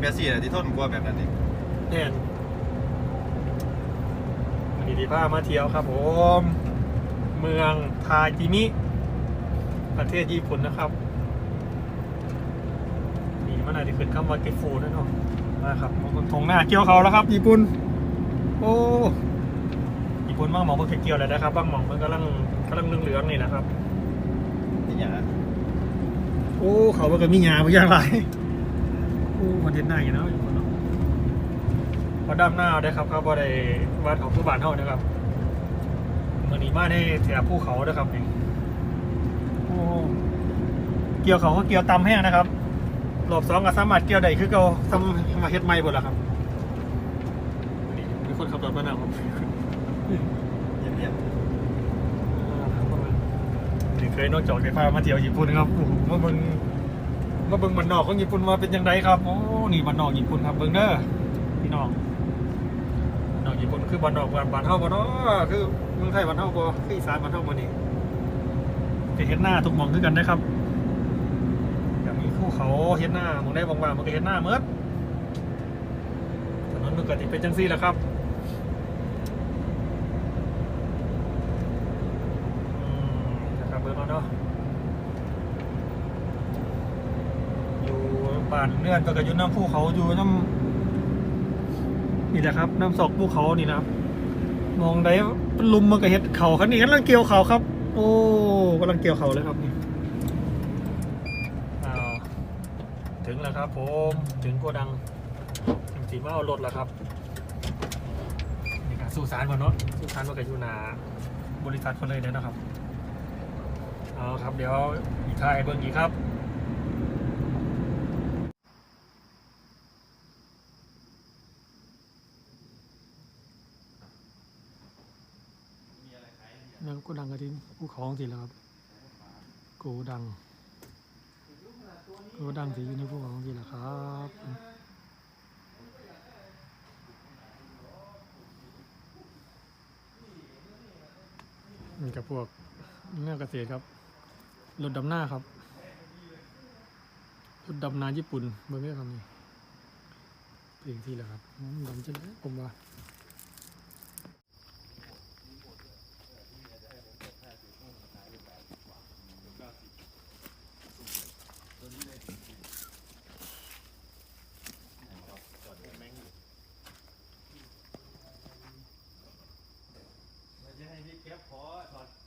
แบบสี่อะที่ทนกลัวแบบนั้นเองแน่นวันนี้ดีพามาเที่ยวครับผม เมืองทาจิมิ ประเทศญี่ปุ่นนะครับนี่มันอาจจะขึ้นคำว่าเกฟูนั่นเนาะนะครับตรงหน้าเกี่ยวเขาแล้วครับ ญี่ปุ่น โอ้ญี่ปุ่นบางหมองมันเกี่ยวเลยนะครับบางหมองมันกำลังกำลังเหลืองๆนี่นะครับนี่อย่างนั้นโอ้ เขาว่าก็มีหยาบางอย่างไร โอ้มันเด่นหน้าอยู่เนาะอยู่คนเนาะพอดำหน้าได้ครับครับว่าได้วัดของผู้บานเท่านะครับเมื่อนี้มาได้แถบภูเขานะครับนี่โอ้เกี่ยวเขาก็เกี่ยวตำแห้งนะครับรอบสองก็สามารถเกี่ยวได้คือเก่าทำมาเฮ็ดใหม่หมดแล้วครับนี่มีคนขับรถมาหนังผมเยี่ยมเยี่ยมนี่เคยนอกจากได้พามาเที่ยวญี่ปุ่นครับโอ้โหมาเบิ่ง มาเบิ่งบ้านนอกของญี่ปุ่นว่าเป็นยังไงครับโอ้นี่บ้านนอกญี่ปุ่นครับเบิ่งเด้อพี่น้องบ้านนอกญี่ปุ่นคือบ้านนอกบ้านบ้านเฮาบ่เนาะคือเมืองไทยบ้านเฮาบ่คืออีสานบ้านเฮาบ่นี่ไปเฮ็ดหน้าทุกมองคือกันนะครับอย่ากมีภูเขาเฮ็ดหน้ามองได้บางๆมันก็เฮ็ดหน้าเมิดถนนมันก็สิเป็นจังซี่แหละครับอืมนะครับเบิร์เนาะอยู่ บ้านเนื่อนก็อยู่น้ำภูเขาอยู่น้ำนี่แหละครับน้ำศอกภูเขานี่นะครับ มองได้เป็นลุมมันก็เห็ดเขาคันนี้กำลังเกี่ยวเขาครับ โอ้กำลังเกี่ยวเขาเลยครับนี่อ้าวถึงแล้วครับ ผมถึงโกดังถึงสีมาเอารถแล้วครับนี่ก็สู่สารก่อนเนาะสู่สารมันก็อยู่นาบริษัทคนเลยเนี่ยนะครับเอาครับ เดี๋ยวอีกทายเบิ้งอีกครับ นั่งกูดังกระทิ้งกูของสิแล้วครับกูดังกูดังสิอยู่ในพวกของสิแล้วครับนี่กับพวกเนื้อเกษตรครับรถดำหน้าครับรถดำนาญี่ปุ่นเบอร์ไม่คำนี้เพลงที่แล้วครับดำจะได้ผมว่า ขอถอด